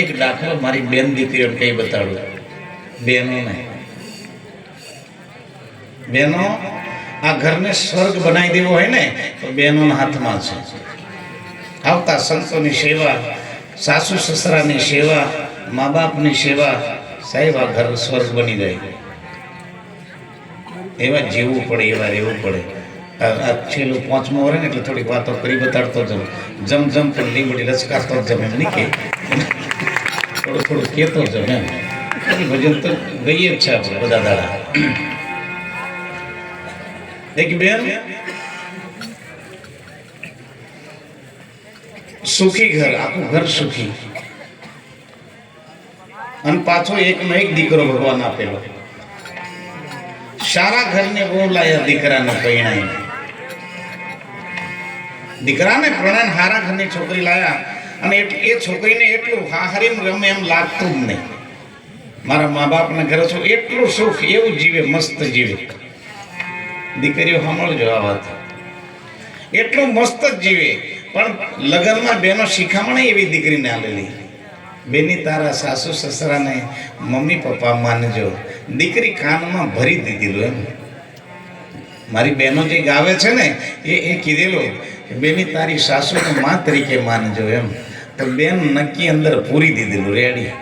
એક દાખલો મારી બેન દીકરીઓ કઈ બતાડું. બહેનોને બહેનો આ ઘરને સ્વર્ગ બનાવી દેવો હોય ને, તો બહેનોના હાથમાં છે. આવતા સંતોની સેવા, સાસુ સસરાની સેવા, મા બાપની સેવા, સાહેબ, આ ઘર સ્વર્ગ બની જાય. એવા જીવવું પડે, એવા રહેવું પડે. છેલ્લું પાંચમો વરે ને એટલે થોડીક વાતો કરી બતાડતો જમ જમ જમ પણ લીમડી લચકારતો જમ એમ નહીં કે. થોડું થોડું કહેતો છો ને ભજન તો ગઈએ જ છે આપણે બધા દાડા. એક બેન. સુખી ઘર, આખું ઘર સુખી. અને પાછો એકનો એક દીકરો ભગવાન આપેલો. સારા ઘરને બહુ લાયા દીકરાને પરણાઈ દીકરાને પ્રણાન હારા ઘરની છોકરી લાયા. અને એ છોકરીને એટલું હાહરીમ રમે એમ લાગતું જ નહીં. મારા મા બાપના ઘરે છું એટલું સુખ એવું જીવે, મસ્ત જીવે. દીકરીઓ સાંભળજો આ વાત. એટલું મસ્ત જ જીવે. પણ લગ્નમાં બેનો શિખામણ એવી દીકરીને આલેલી. બેની તારા સાસુ સસરાને મમ્મી પપ્પા માનજો. દીકરી કાનમાં ભરી દીધેલું એમ. મારી બહેનો જે ગાવે છે ને, એ એ કીધેલું બેની તારી સાસુને માં તરીકે માનજો એમ. બેન નક્કી અંદર પૂરી દીધેલું રેડી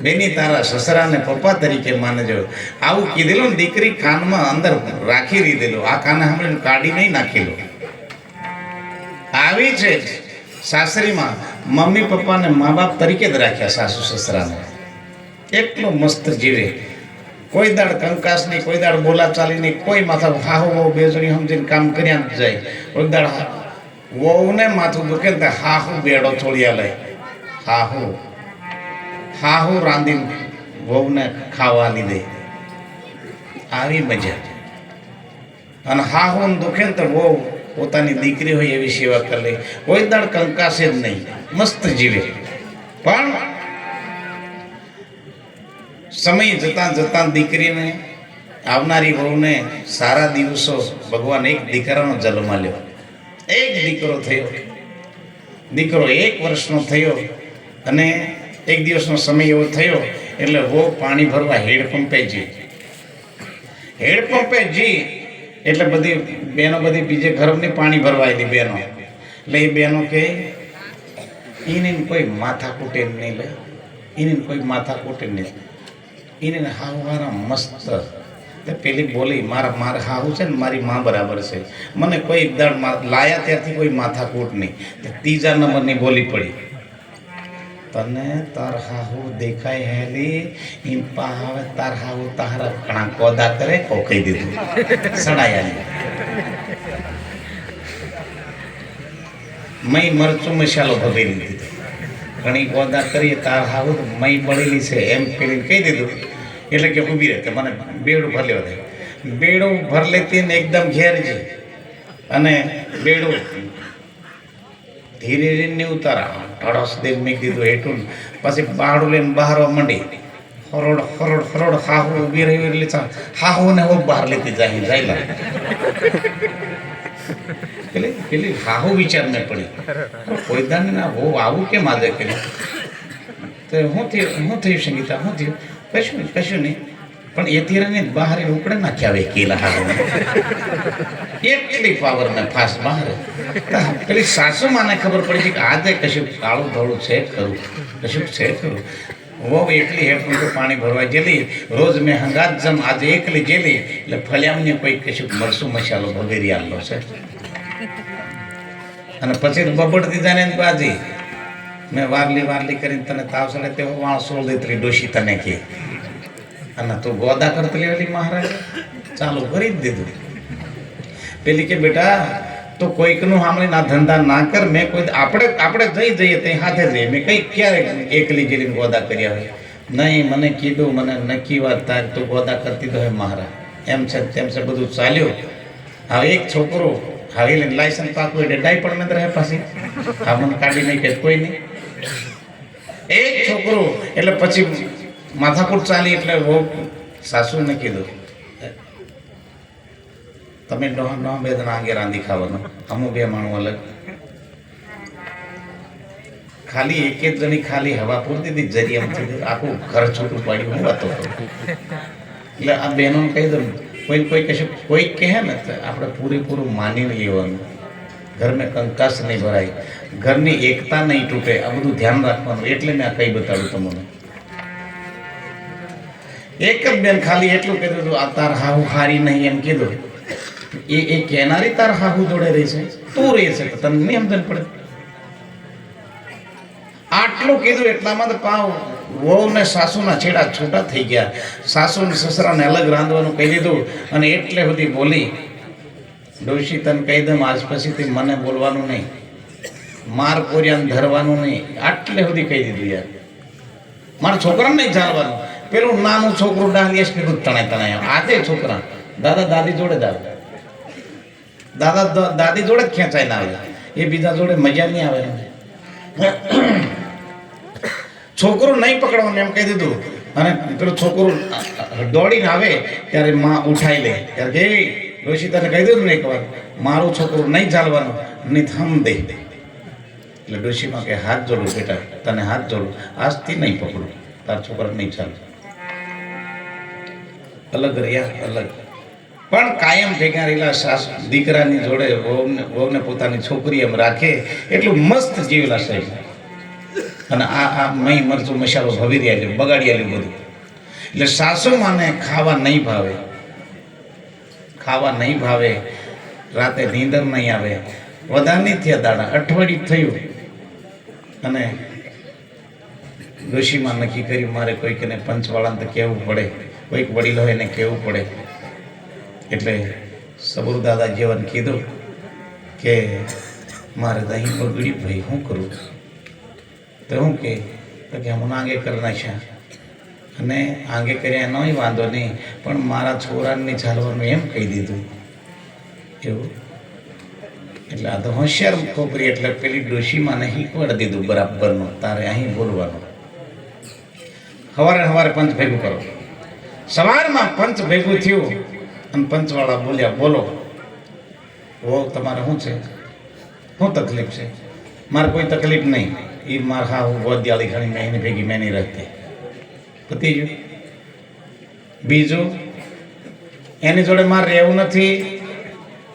બેની તારા સસરાને પપ્પા તરીકે માનજો. આવું કીધેલું ને દીકરી ખાનમાં અંદર રાખી દીધેલું. આ ખાને સાંભળીને કાઢી નહીં નાખેલું. આવી છે સાસરીમાં મમ્મી પપ્પાને મા બાપ તરીકે જ રાખ્યા સાસુ સસરાને. એટલો મસ્ત જીવે. કોઈ દાડ કંકાસ નહીં, કોઈ દાડ બોલાચાલી નહીં, કોઈ માથા હાહુ બહુ બે જણી સમજીને કામ કર્યા જાય. કોઈ દાડ વહુને માથું દુખે ને હાહુ બેડો છોડ્યા લે હાહુ. હાહુ રાંધીને વહુને ખાવા લીધે આવી મજા. અને હાહુ દુખે ને તો વહુ પોતાની દીકરી હોય એવી સેવા કરી લે. કોઈ દાડ કંકાશે જ નહીં. મસ્ત જીવે. પણ સમય જતાં જતાં દીકરીને, આવનારી વહુને સારા દિવસો ભગવાન એક દીકરાનો જન્મ આલ્યો. એક દીકરો થયો. દીકરો એક વર્ષનો થયો અને એક દિવસનો સમય એવો થયો એટલે વો પાણી ભરવા હેડપંપે જી હેડપંપે જી એટલે બધી બહેનો બધી બીજે ઘરની પાણી ભરવા આવી બહેનો એટલે એ બહેનો કે એને કોઈ માથા કૂટે નહીં લે. એને કોઈ માથા કૂટે નહીં એને હાવ મારા મસ્ત પેલી બોલી, મારા, માર હાહુ છે ને, મારી માં બરાબર છે. મને કોઈ દળ લાયા ત્યારથી કોઈ માથાકૂટ નહીં. ત્રીજા નંબરની બોલી પડી. તને તાર હાહુ દેખાય હેલી, ઈમ પાહાવે તાર હાહુ તારા કણા કોદા કરે, કોકઈ દીધું. સડાયા મય મરચું મસાલો ભગેલી દીધો. ઘણી કોદા કરીએ તાર હાહુ, મય બળેલી છે. એમ પેલી કહી દીધું. એટલે કે ઊભી રહે, કે મને બેડું ભર લેવા દે. બેડું ભર લેતી ને એકદમ ઘેર છે અને બેડું ધીરે ધીરે ને ઉતારા. ઢળસ દે મેં કીધું હેઠું પછી બાળું લઈને બહારવા માંડી. ફરોડ ફરોડ ફરોડ, હાહુ ઊભી રહી એટલે હાહુ ને હું બહાર લેતી જાય જાય એટલે પેલી હાહુ વિચારને પડી. કોઈ દાન ના હો આવું કેમ આજે કર્યું? તો હું થયું હું થયું સંગીતા, હું થયું? કશું નહીં કશું નહીં. પણ એ તીરને બહાર ઉપડે નાખ્યા વે કેલા હારું એટલી પાવર ને ફાસ બહાર. પેલી સાસુ માને ખબર પડી છે કે આજે કશું કાળું ધોળું છે ખરું. કશું છે ખરું. વહુ એકલી હેઠું પાણી ભરવા જેલી રોજ મેં હંગાત જમ આજે એકલી જેલી એટલે ફળિયામને કોઈ કશું મરસું મસાલો ભગેરી આવેલો છે. અને પછી બબડ દીધા ને બાજી મેં વારલી વારલી કરીને તને તાવ સડે તેવો વાળ સોળ દેતરી ડોશી તને કે. અને તું ગોદા કરતી લેવલી મહારાજ. ચાલુ કરી જ દીધું. પેલી કે, બેટા, તો કોઈકનું સાંભળીને આ ધંધા ના કર. મેં કોઈ આપણે આપણે જઈ જઈએ તે હાથે જઈએ. મેં કંઈક ક્યારે એકલી ગયેલી ગોદા કર્યા હોય. નહીં, મને કીધું, મને નક્કી વાત તાર તું ગોદા કરતી તો હે મહારાજ. એમ છે, તેમ છે, બધું ચાલ્યું. હવે એક છોકરો હવે લાયસન્સ પાકું એટલે ડાય પણ મેં રહે પાછી. હા, મને કાઢી નહીં કે કોઈ નહીં. એક છોકરો, એટલે પછી માથાકૂટ ચાલી એટલે બહુ સાસુને કીધું, તમે નો નો બે જણા આગે રાંધી ખાવાનું. અમુક બે માણું અલગ. ખાલી એક એક જણી ખાલી હવા પૂરતી હતી જરી એમ થયું આખું ઘર છૂટું પાડ્યું, હું વાતો એટલે આ બહેનો કહી દઉં, કોઈ કોઈ કહેશે કોઈ કહે ને, તો આપણે પૂરેપૂરું માની લેવાનું. ઘર મેં કંકાસ નહીં ભરાય. ઘરની એકતા નહીં તૂટે. આ બધું ધ્યાન રાખવાનું. એટલે મેં આ કઈ બતાડું તમને. એક જ બેન ખાલી એટલું કીધું હતું, આ તાર હાહુ હારી નહીં એમ કીધું. એ એ કેનારી તાર હાહુ જોડે રહી છે. તું રહે છે તને નહીં સમજણ પડે? આટલું કીધું એટલામાં તો પાવ વહુ ને સાસુના છેડા છૂટા થઈ ગયા. સાસુ ને સસરાને અલગ રાંધવાનું કહી દીધું અને એટલે સુધી બોલી, ડોશી, તને કહી દઉં, આજ પછીથી મને બોલવાનું નહીં. માર કોરિયાને ધરવાનું નહીં. આટલે સુધી કહી દીધું યાર. મારા છોકરાને નહીં ચાલવાનું પેલું નાનું છોકરું ડાલિયસ કીધું તણે તણાય આજે છોકરા. દાદા દાદી જોડે જ દાદા દાદી જોડે જ ખેંચાઈ ના આવે. એ બીજા જોડે મજા નહીં આવે. છોકરું નહીં પકડવાનું એમ કહી દીધું. અને પેલું છોકરું દોડીને આવે ત્યારે માં ઉઠાઈ લે. ત્યારે કે "એ, ડોશી તને કહી દીધું ને એકવાર મારું છોકરું નહીં ચાલવાનું નહીં થમ દે. એટલે ડોશીમાં કે હાથ જોડું બેટા તને હાથ જોડું. આજથી નહીં પકડું. તાર છોકરા નહીં ચાલે અલગ રહ્યા, અલગ. પણ કાયમ ભેગા રહેલા સાસ દીકરાની જોડે વહુને વહુને પોતાની છોકરી એમ રાખે, એટલું મસ્ત જીવેલા સાહેબ. અને આ આ મહી મરચું મસાલો ભવી રહ્યા છે, બગાડી આલ્યું બધું. એટલે સાસુ ખાવા નહીં ભાવે. ખાવા નહીં ભાવે. રાતે નીંદર નહીં આવે. વધારે થયા દાડા, અઠવાડિયું થયું. અને ઋષિમાં નક્કી કર્યું, મારે કોઈકને પંચવાળાને તો કહેવું પડે. કોઈક વડીલ એને કહેવું પડે. એટલે સબુર દાદા જેવાને કીધું કે, મારે અહીં બગડી ભાઈ શું કરું તો હું કે, તો કે હું આગે કરી નાખ્યા અને આગે કર્યા નોય વાંધો નહીં, પણ મારા છોરાને ચાલવાનું એમ કહી દીધું. એવું. એટલે આ તો હોશિયાર ખોપરી, એટલે પેલી ડોશીમાં નહીં પડ દીધું બરાબરનું, તારે અહીં બોલવાનું. સવારે સવારે પંચ ભેગું કરો. સવારમાં પંચ ભેગું થયું. અને પંચવાળા બોલ્યા, બોલો. ઓ, તમારે શું છે? શું તકલીફ છે? મારે કોઈ તકલીફ નહીં. એ મારે હા, હું ગોદિયાળી ખાણી મેં ભેગી મેં નહીં રહેતી પતી ગયું બીજું, એની જોડે મારે રહેવું નથી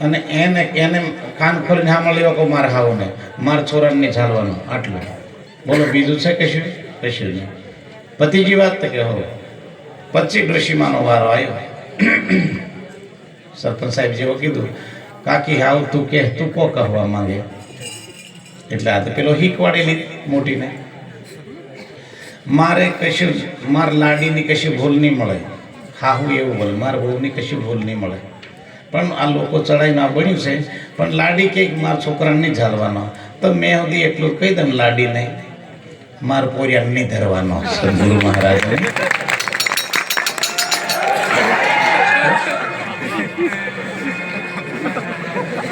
અને એને એને કાન ખોલીને હા મળી કહું મારે હાવું નહીં. મારે છોરાને નહીં ચાલવાનું આટલું. બોલો, બીજું છે કે શું? કશું નહીં. પતિજી વાત તો કે હો પછી ડોશીમાનો વારો આવ્યો. સરપંચ સાહેબ જેવો કીધું, કાકી હાવ તું કે, તું કો કહેવા માંગે? એટલે આ તો પેલો હીકવાડેલી મોટીને. મારે કશું માર લાડીની કશું ભૂલ નહીં મળે. હાહુ એવું બોલે, મારા બહુની કશું ભૂલ નહીં મળે. પણ આ લોકો ચડાઈને આ બન્યું છે, પણ લાડી કંઈક મારા છોકરાને નહીં ઝાલવાનો? તો મેં સુધી એટલું કહી દઉં લાડીને. માર પોર્યા નહીં ધરવાનો. ગુરુ મહારાજને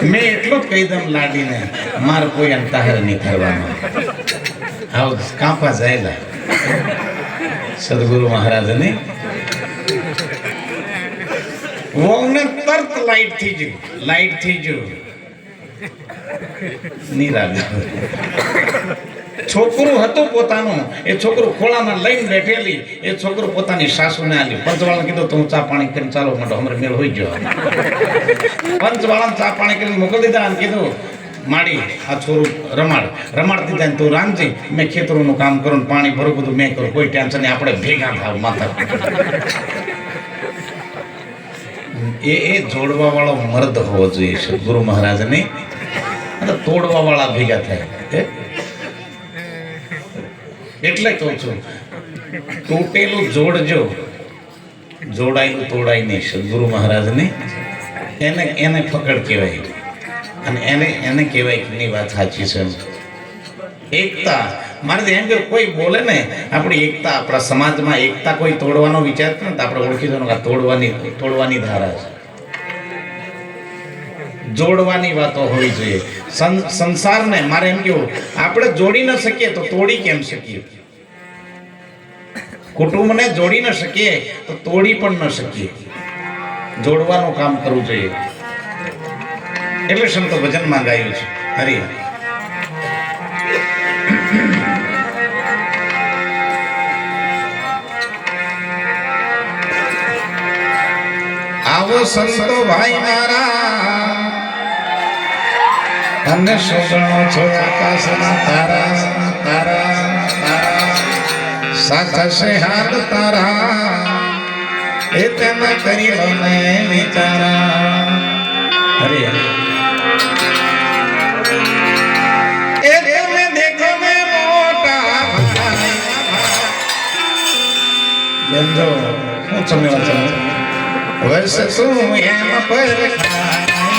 મેં એટલું જ કહી દઉં લાડીને, મારે કોઈ અંતાહર નહીં કરવાનો. આવ કાંપા જાયેલા. સદગુરુ મહારાજને. વહુને તરત લાઈટ થઈ ગયું. લાઈટ થઈ ગયું. નિરાગે છોકરું હતું પોતાનું. એ છોકરું ખોળામાં લઈને બેઠેલી. એ છોકરું પોતાની સાસુને આલ્યું પંચવાળાને કીધું, તો ચા પાણી કરીને ચાલો, મોટો અમારે મેળ હોઈ ગયો. પંચવાળાને ચા પાણી કરીને મોકલી દીધા અને કીધું, માડી, આ છોરું રમાડ. રમાડ દીધા ને તું રામજી મેં ખેતરોનું કામ કરું પાણી ભરું, બધું મેં કરું. કોઈ ટેન્શન નહીં, આપણે ભેગા થાવ માથા એ એ જોડવા વાળો મર્દ હોવો જોઈએ ગુરુ મહારાજને. તોડવા વાળા ભેગા થાય? એટલે કહું છું, તૂટેલું જોડજો જોડાયેલું તોડાય નહીં સદગુરુ મહારાજને એને એને ફકડ કહેવાય. અને એને એને કહેવાય કે એની વાત સાચી છે. એકતા, મારે એમ કે કોઈ બોલે ને, આપણી એકતા આપણા સમાજમાં એકતા કોઈ તોડવાનો વિચાર ને તો આપણે ઓળખી દો તોડવાની તોડવાની ધારા છે. જોડવાની વાતો હોવી જોઈએ. સંસારને મારે એમ કેવું, આપણે જોડી ન શકીએ તો તોડી કેમ શકીએ? કુટુંબને જોડી ન શકીએ તો તોડી પણ ન શકીએ. જોડવાનું કામ કરવું જોઈએ. એટલે સંતો ભજનમાં ગાયું છે. હરી હરી. આવો સંતો ભાઈ મારા અને શોધણો છો આકાશના તારા તારા તારા સાચા છે હાલ તારા એ તેના કરી લો ને વિચારા. હરે હરે જો હું તમે વાત વર્ષ તું એમ પર